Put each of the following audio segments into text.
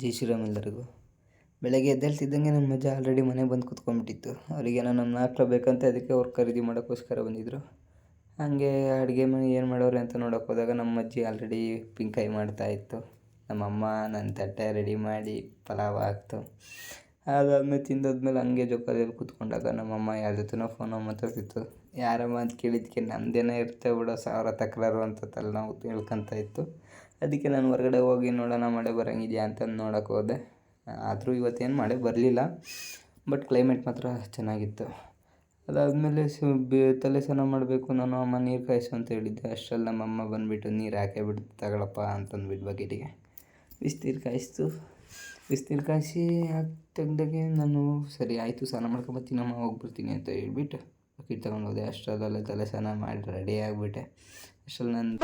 ಜೈ ಶ್ರೀರಾಮ್ ಎಲ್ಲರಿಗೂ. ಬೆಳಗ್ಗೆ ಎದ್ದೇಳ್ತಿದ್ದಂಗೆ ನಮ್ಮ ಅಜ್ಜ ಆಲ್ರೆಡಿ ಮನೆಗೆ ಬಂದು ಕೂತ್ಕೊಂಡ್ಬಿಟ್ಟಿತ್ತು. ಅವರಿಗೇನೋ ನಮ್ಮ ನಾಲ್ಕು ಬೇಕಂತ ಅದಕ್ಕೆ ಅವ್ರು ಖರೀದಿ ಮಾಡೋಕ್ಕೋಸ್ಕರ ಬಂದಿದ್ದರು ಹಾಗೆ ಅಡುಗೆ ಮನೆ ಏನು ಮಾಡೋರು ಅಂತ ನೋಡೋಕೆ ಹೋದಾಗ ನಮ್ಮ ಅಜ್ಜಿ ಆಲ್ರೆಡಿ ಉಪ್ಪಿನಕಾಯಿ ಮಾಡ್ತಾಯಿತ್ತು ನಮ್ಮಮ್ಮ ನನ್ನ ತಟ್ಟೆ ರೆಡಿ ಮಾಡಿ ಪಲಾವ್ ಹಾಕ್ತು. ಅದಾದಮೇಲೆ ತಿಂದಾದ್ಮೇಲೆ ಹಂಗೆ ಜೋಕಾಲಿಯಲ್ಲಿ ಕೂತ್ಕೊಂಡಾಗ ನಮ್ಮಮ್ಮ ಯಾರ ಜೊತೆನೋ ಫೋನ್ ಮಾತಾಡ್ತಿತ್ತು. ಯಾರಮ್ಮ ಅಂತ ಕೇಳಿದ್ದಕ್ಕೆ ನಮ್ಮದೇನೋ ಇರ್ತೇವೆ ಬಿಡೋ, ಸಾವಿರ ತಕರಾರು ಅಂತ ತಲೆನೋವು ಹೇಳ್ಕೊಂತ ಇತ್ತು. ಅದಕ್ಕೆ ನಾನು ಹೊರಗಡೆ ಹೋಗಿ ನೋಡೋಣ, ಮಳೆ ಬರೋಂಗಿದೆಯಾ ಅಂತಂದು ನೋಡೋಕೆ ಹೋದೆ. ಆದರೂ ಇವತ್ತೇನು ಮಳೆ ಬರಲಿಲ್ಲ, ಬಟ್ ಕ್ಲೈಮೇಟ್ ಮಾತ್ರ ಚೆನ್ನಾಗಿತ್ತು. ಅದಾದಮೇಲೆ ಸು, ಬಿ, ತಲೆ ಸ್ನಾನ ಮಾಡಬೇಕು, ನಾನು ಅಮ್ಮ ನೀರು ಕಾಯಿಸು ಅಂತ ಹೇಳಿದ್ದೆ. ಅಷ್ಟರಲ್ಲಿ ನಮ್ಮಮ್ಮ ಬಂದುಬಿಟ್ಟು, ನೀರು ಹಾಕೇ ಬಿಟ್ಟು ತಗೊಳಪ್ಪ? ಅಂತಂದ್ಬಿಟ್ಟು ಬಕೆಟಿಗೆ. ಬಿಸ್ನೀರು ಕಾಯಿಸ್ತು. ಬಿಸ್ನೀರು ಕಾಯಿಸಿ ತೆಗ್ದಾಗೆ ನಾನು, ಸರಿ, ಆಯಿತು, ಸ್ನಾನ ಮಾಡ್ಕೊಂಬರ್ತೀನಮ್ಮ ಹೋಗ್ಬಿಡ್ತೀನಿ ಅಂತ ಹೇಳ್ಬಿಟ್ಟು ಬಕೆಟ್ ತಗೊಂಡು ಹೋದೆ. ಅಷ್ಟರಲ್ಲೇ ತಲೆ ಸ್ನಾನ ಮಾಡಿ ರೆಡಿ ಆಗಿಬಿಟ್ಟೆ. ಅಷ್ಟರಲ್ಲಿ ನಾನು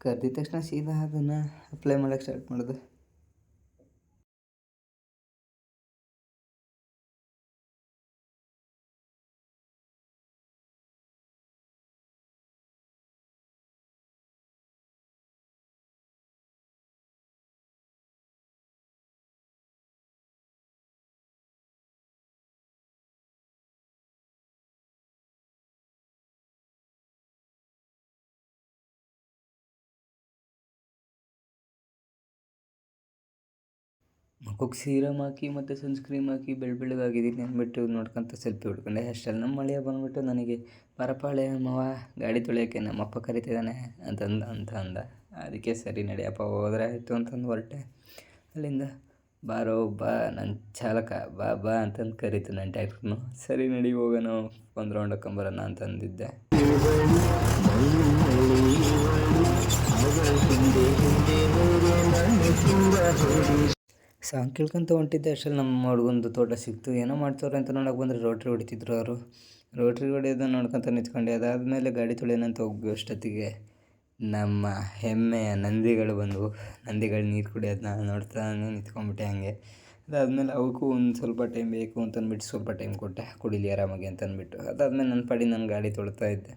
ಕರೆದಿದ ತಕ್ಷಣ ಸೀದಾ ಅದನ್ನು ಅಪ್ಲೈ ಮಾಡೋಕ್ಕೆ ಸ್ಟಾರ್ಟ್ ಮಾಡಿದೆ. ಮುಖಕ್ಕೆ ಸೀರಮ್ ಹಾಕಿ ಮತ್ತು ಸನ್ಸ್ಕ್ರೀಮ್ ಹಾಕಿ ಬೆಳ್ಳ ಬೆಳ್ಳಗಾಗಿದ್ದೀನಿ ಅಂದ್ಬಿಟ್ಟು ನೋಡ್ಕೊಂತ ಸೆಲ್ಫಿ ಹೊಡ್ಕೊಂಡೆ. ಅಷ್ಟೆಲ್ಲ ನಮ್ಮ ಮಳೆಯ ಬಂದುಬಿಟ್ಟು ನನಗೆ ಬರಪಾಳೆ ಮಾವ, ಗಾಡಿ ತೊಳೆಯೋಕ್ಕೆ ನಮ್ಮಪ್ಪ ಕರಿತಿದ್ದಾನೆ ಅಂತಂದ, ಅಂತ ಅಂದ. ಅದಕ್ಕೆ ಸರಿ ನಡೆಯಪ್ಪ ಹೋದ್ರೆ ಆಯಿತು ಅಂತಂದು ಹೊರಟೆ. ಅಲ್ಲಿಂದ, ಬಾರೋ, ಬಾ ನನ್ನ ಚಾಲಕ, ಬಾ ಬಾ ಅಂತಂದು ಕರೀತು ನನ್ನ ಟ್ಯಾಕ್ಟ್ರನು ಸರಿ ನಡಿ, ಹೋಗೋಣ, ಒಂದು ರೌಂಡ್ ಹಾಕೊಂಬರೋಣ ಅಂತಂದಿದ್ದೆ. ಸಾಂಗ್ ಕೇಳ್ಕೊಂತ ಹೊಂಟಿದ್ದೆ. ಅಷ್ಟರಲ್ಲಿ ನಮ್ಮ ಹುಡುಗಂದು ತೋಟ ಸಿಕ್ತು. ಏನೋ ಮಾಡ್ತವ್ರೆ ಅಂತ ನೋಡೋಕೆ ಬಂದರೆ ರೋಟ್ರಿ ಹೊಡಿತಿದ್ರು ಅವರು. ರೋಟ್ರಿ ಹೊಡೆಯೋದನ್ನ ನೋಡ್ಕೊತ ನಿಂತ್ಕೊಂಡೆ. ಅದಾದಮೇಲೆ ಗಾಡಿ ತೊಳೆಯೋಣಂತ ಹೋಗಿ ಅಷ್ಟೊತ್ತಿಗೆ. ನಮ್ಮ ಹೆಮ್ಮೆಯ ನಂದಿಗಳು ಬಂದವು. ನಂದಿಗಳು ನೀರು ಕುಡಿಯೋದನ್ನ ನೋಡ್ತಾ ನಿಂತ್ಕೊಂಡ್ಬಿಟ್ಟೆ ಹಂಗೆ. ಅದಾದಮೇಲೆ ಅವಕ್ಕೂ ಒಂದು ಸ್ವಲ್ಪ ಟೈಮ್ ಬೇಕು ಅಂತಂದ್ಬಿಟ್ಟು ಸ್ವಲ್ಪ ಟೈಮ್ ಕೊಟ್ಟೆ. ಕುಡಿಲಿ ಆರಾಮಾಗಿ ಅಂತಂದ್ಬಿಟ್ಟು. ಅದಾದಮೇಲೆ ನನ್ನ ಪಾಡಿ ನಾನು ಗಾಡಿ ತೊಳಿತಾ ಇದ್ದೆ.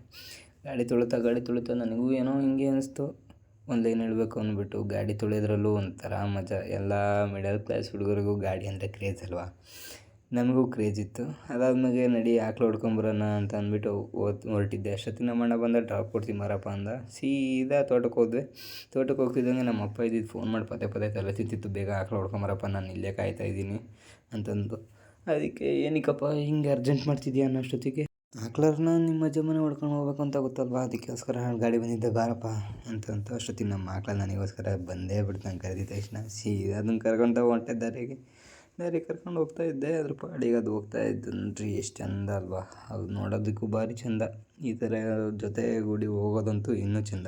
ಗಾಡಿ ತೊಳಿತಾ ಗಾಡಿ ತೊಳಿತಾ ನನಗೂ ಏನೋ ಹಿಂಗೆ ಅನಿಸ್ತು. ಒಂದು ಏನು ಹೇಳಬೇಕು ಅಂದ್ಬಿಟ್ಟು ಗಾಡಿ ತೊಳೆಯೋದ್ರಲ್ಲೂ ಒಂಥರ ಮಜಾ. ಎಲ್ಲ ಮಿಡಲ್ ಕ್ಲಾಸ್ ಹುಡುಗರಿಗೂ ಗಾಡಿ ಅಂದರೆ ಕ್ರೇಜ್ ಅಲ್ವಾ? ನಮಗೂ ಕ್ರೇಜ್ ಇತ್ತು. ಅದಾದ್ಮೇಲೆ ನಡಿ ಆಕಳು ಹೊಡ್ಕೊಂಬರೋಣ ಅಂತ ಅಂದ್ಬಿಟ್ಟು ಓದ್ ಹೊರಟಿದ್ದೆ. ಅಷ್ಟೊತ್ತಿಗೆ ನಮ್ಮ ಅಣ್ಣ ಬಂದ ಡ್ರಾಪ್ ಕೊಡ್ತೀನಿ ಮಾರಪ್ಪ ಅಂದ. ಸೀದಾ ತೋಟಕ್ಕೆ ಹೋದ್ವಿ. ತೋಟಕ್ಕೆ ಹೋಗ್ತಿದ್ದಂಗೆ ನಮ್ಮ ಅಪ್ಪ ಇದ್ದಿದ್ದು ಫೋನ್ ಮಾಡಿ ಪದೇ ಪದೇ ತಲೆ ತಿಂತಿತ್ತು. ಬೇಗ ಆಕಳು ಹೊಡ್ಕೊಂಬರಪ್ಪ, ನಾನು ಇಲ್ಲೇ ಕಾಯ್ತಾ ಇದ್ದೀನಿ ಅಂತಂದು. ಅದಕ್ಕೆ, ಏನಕ್ಕಪ್ಪ, ಹಿಂಗೆ ಅರ್ಜೆಂಟ್ ಮಾಡ್ತಿದ್ಯಾ ಅನ್ನೋಷ್ಟೊತ್ತಿಗೆ ಆಕ್ಳರ್ನ ನಿಮ್ಮ ಅಜ್ಜ ಮನೆ ಹೊಡ್ಕೊಂಡು ಹೋಗ್ಬೇಕು ಅಂತ ಗೊತ್ತಲ್ವಾ? ಅದಕ್ಕೋಸ್ಕರ ಗಾಡಿ ಬಂದಿದ್ದೆ ಬಾರಪ್ಪ ಅಂತಂತ ಅಷ್ಟೊತ್ತಿಗೆ ನಮ್ಮ ಆಕಳ ನನಗೋಸ್ಕರ ಬಂದೇ ಬಿಡ್ತು. ನಂಗೆ ಕರೆದಿದ್ದ ತಕ್ಷಣ ಸೀದಾ ಅದನ್ನು ಕರ್ಕೊಂಡು ಹೊಂಟೆ ದಾರಿಗೆ. ದಾರಿ ಕರ್ಕೊಂಡು ಹೋಗ್ತಾ ಇದ್ದೆ. ಅದ್ರ ಪಾಡಿಗೆ ಅದು ಹೋಗ್ತಾ ಇದ್ದು ನೋಡ್ರಿ ಎಷ್ಟು ಚಂದ ಅಲ್ವಾ? ಅದು ನೋಡೋದಕ್ಕೂ ಭಾರಿ ಚಂದ. ಈ ಥರ ಜೊತೆಗೂಡಿ ಹೋಗೋದಂತೂ ಇನ್ನೂ ಚಂದ.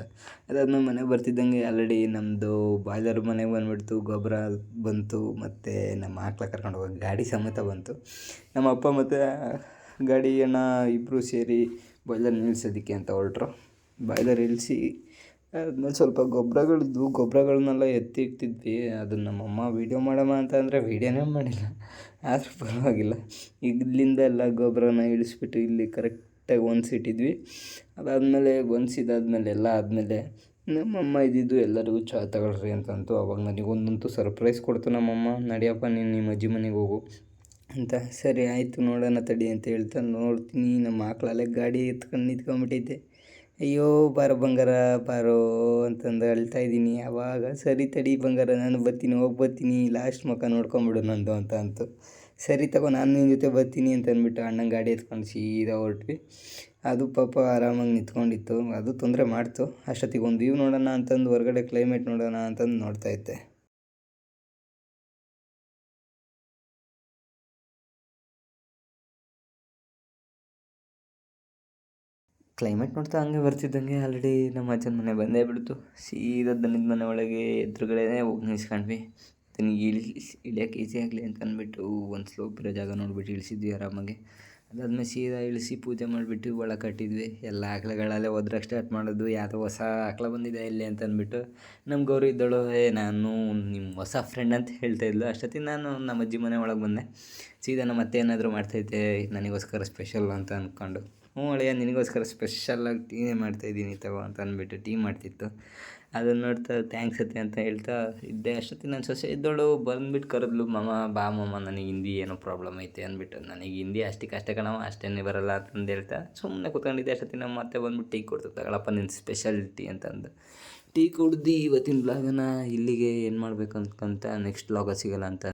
ಅದಾದ್ಮೇಲೆ ಮನೆ ಬರ್ತಿದ್ದಂಗೆ ಆಲ್ರೆಡಿ ನಮ್ಮದು ಬಾಯ್ಲರ್ ಮನೆಗೆ ಬಂದುಬಿಡ್ತು, ಗೊಬ್ಬರ ಬಂತು, ಮತ್ತು ನಮ್ಮ ಆಕ್ಳ ಕರ್ಕೊಂಡು ಹೋಗೋ ಗಾಡಿ ಸಮೇತ ಬಂತು. ನಮ್ಮ ಅಪ್ಪ ಮತ್ತು ಗಾಡಿಯನ್ನು ಇಬ್ಬರು ಸೇರಿ ಬಾಯ್ಲರ್ ನಿಲ್ಲಿಸೋದಕ್ಕೆ ಅಂತ ಹೊರಟ್ರು. ಬಾಯ್ಲರ್ ಇಳಿಸಿ ಅದ್ಮೇಲೆ ಸ್ವಲ್ಪ ಗೊಬ್ಬರಗಳಿದ್ವು ಗೊಬ್ಬರಗಳನ್ನೆಲ್ಲ ಎತ್ತಿ ಇಡ್ತಿದ್ವಿ ಅದನ್ನು ನಮ್ಮಮ್ಮ ವೀಡಿಯೋ ಮಾಡಮ್ಮ ಅಂತ ಅಂದರೆ ವೀಡಿಯೋನೇ ಮಾಡಿಲ್ಲ. ಆದರೂ ಪರವಾಗಿಲ್ಲ. ಇಲ್ಲಿಂದ ಎಲ್ಲ ಗೊಬ್ಬರನ ಇಳಿಸ್ಬಿಟ್ಟು ಇಲ್ಲಿ ಕರೆಕ್ಟಾಗಿ ಹೊಂದ್ಸಿಟ್ಟಿದ್ವಿ ಅದಾದಮೇಲೆ ಹೊಂದ್ಸಿದಾದ್ಮೇಲೆ ಎಲ್ಲ ಆದಮೇಲೆ ನಮ್ಮಮ್ಮ ಇದ್ದಿದ್ದು ಎಲ್ಲರಿಗೂ ಚಹಾ ತಗೊಳ್ರಿ ಅಂತಂತೂ. ಅವಾಗ ನನಗೊಂದಂತೂ ಸರ್ಪ್ರೈಸ್ ಕೊಡ್ತು ನಮ್ಮಮ್ಮ ನಡಿಯಪ್ಪ ನೀನು ನಿಮ್ಮ ಅಜ್ಜಿ ಮನೆಗೆ ಹೋಗು. ಅಂತ. ಸರಿ, ಆಯಿತು ನೋಡೋಣ ತಡಿ ಅಂತ ಹೇಳ್ತಾ ನೋಡ್ತೀನಿ. ನಮ್ಮ ಆಕಳಲ್ಲೇ ಗಾಡಿ ಎತ್ಕೊಂಡು ನಿಂತ್ಕೊಂಡ್ಬಿಟ್ಟಿದ್ದೆ. ಅಯ್ಯೋ, ಬಾರೋ ಬಂಗಾರ, ಬಾರೋ ಅಂತಂದು ಅಳ್ತಾ ಇದ್ದೀನಿ. ಆವಾಗ ಸರಿ ತಡಿ ಬಂಗಾರ, ನಾನು ಬರ್ತೀನಿ, ಹೋಗಿ ಬರ್ತೀನಿ. ಲಾಸ್ಟ್ ಮುಖ ನೋಡ್ಕೊಂಬಿಡು ನಂದು ಅಂತ ಅಂತು. ಸರಿ ತಗೋ, ನಾನು ನಿನ್ನ ಜೊತೆ ಬರ್ತೀನಿ ಅಂತ ಅಂದ್ಬಿಟ್ಟು ಅಣ್ಣನ ಗಾಡಿ ಎತ್ಕೊಂಡು ಸೀದಾ ಹೊರಟ್ವಿ. ಅದು ಪಾಪ ಆರಾಮಾಗಿ ನಿಂತ್ಕೊಂಡಿತ್ತು. ಅದು ತೊಂದರೆ ಮಾಡ್ತು. ಅಷ್ಟೊತ್ತಿಗೆ ಒಂದು ವ್ಯೂ ನೋಡೋಣ ಅಂತಂದು, ಹೊರಗಡೆ ಕ್ಲೈಮೇಟ್ ನೋಡೋಣ ಅಂತಂದು ನೋಡ್ತಾ ಕ್ಲೈಮೇಟ್ ನೋಡ್ತಾ ಹಂಗೆ ಬರ್ತಿದ್ದಂಗೆ ಆಲ್ರೆಡಿ ನಮ್ಮ ಅಜ್ಜನ ಮನೆ ಬಂದೇ ಬಿಡ್ತು. ಸೀದಾ ದನದ ಮನೆ ಒಳಗೆ ಎದುರುಗಡೆನೇ ಹೋಗಿ ನಿಲ್ಸ್ಕೊಂಡ್ವಿ. ಅದನ್ನು ಇಳಿ, ಇಳಿಯೋಕೆ ಈಸಿ ಆಗಲಿ ಅಂತ ಅಂದ್ಬಿಟ್ಟು ಒಂದು ಸ್ಲೋಪ್ ಇರೋ ಜಾಗ ನೋಡಿಬಿಟ್ಟು ಇಳಿಸಿದ್ವಿ ಆರಾಮಾಗಿ. ಅದಾದ್ಮೇಲೆ ಸೀದಾ ಇಳಿಸಿ ಪೂಜೆ ಮಾಡಿಬಿಟ್ಟು ಒಳ ಕಟ್ಟಿದ್ವಿ. ಎಲ್ಲ ಆಕಳುಗಳಲ್ಲೇ ಹೋದ್ರಾಗ ಸ್ಟಾರ್ಟ್ ಮಾಡೋದು. ಯಾವುದೋ ಹೊಸ ಆಕಳ ಬಂದಿದೆ ಇಲ್ಲಿ ಅಂತ ಅಂದ್ಬಿಟ್ಟು ನಮ್ಮ ಗೌರಿ ಇದ್ದಳು, ಏ, ನಾನು ನಿಮ್ಮ ಹೊಸ ಫ್ರೆಂಡ್ ಅಂತ ಹೇಳ್ತಾ ಇದ್ಲು. ಅಷ್ಟೊತ್ತಿಗೆ ನಾನು ನಮ್ಮ ಅಜ್ಜಿ ಮನೆ ಒಳಗೆ ಬಂದೆ. ಸೀದಾ ನಮ್ಮ ಅತ್ತೆ ಏನಾದರೂ ಮಾಡ್ತೈತೆ, ನನಗೋಸ್ಕರ ಸ್ಪೆಷಲ್ ಅಂತ ಅಂದ್ಕೊಂಡು ಹ್ಞೂ ಅಳಿಯ, ನಿನಗೋಸ್ಕರ ಸ್ಪೆಷಲ್ಲಾಗಿ ಟೀನೇ ಮಾಡ್ತಾಯಿದ್ದೀನಿ ತಗೋ ಅಂತ ಅಂದ್ಬಿಟ್ಟು ಟೀ ಮಾಡ್ತಿತ್ತು. ಅದನ್ನು ನೋಡ್ತಾ ಥ್ಯಾಂಕ್ಸ್ ಅತ್ತೆ ಅಂತ ಹೇಳ್ತಾ ಇದ್ದೆ. ಅಷ್ಟೊತ್ತಿಗೆ ನನ್ನ ಸೊಸೆ ಇದ್ದೋಳು ಬಂದ್ಬಿಟ್ಟು ಕರೆದ್ಲು ಮಮ್ಮ ಬಾ ಮಮ್ಮ ನನಗೆ ಹಿಂದಿ ಏನೋ ಪ್ರಾಬ್ಲಮ್ ಐತೆ ಅಂದ್ಬಿಟ್ಟು. ನನಗೆ ಹಿಂದಿ ಅಷ್ಟಕ್ಕೆ ಅಷ್ಟೇ ಕಣವ ಅಷ್ಟೇನೇ ಬರಲ್ಲ ಅಂತಂದು ಹೇಳ್ತಾ ಸುಮ್ಮನೆ ಕೂತ್ಕೊಂಡಿದ್ದೆ. ಅಷ್ಟೊತ್ತಿಗೆ ನಮ್ಮ ಮತ್ತೆ ಬಂದ್ಬಿಟ್ಟು ಟೀ ಕೊಡ್ತು. ತಗೊಳಪ್ಪ ನಿನ್ನ ಸ್ಪೆಷಲ್ ಟೀ ಅಂತಂದು. ಟೀ ಕುಡ್ದು ಇವತ್ತಿನ ಬ್ಲಾಗನ್ನ ಇಲ್ಲಿಗೆ ಏನು ಮಾಡಬೇಕು ಅಂದ್ಕೊಂತ ನೆಕ್ಸ್ಟ್ ಬ್ಲಾಗ ಸಿಗಲ್ಲ ಅಂತ.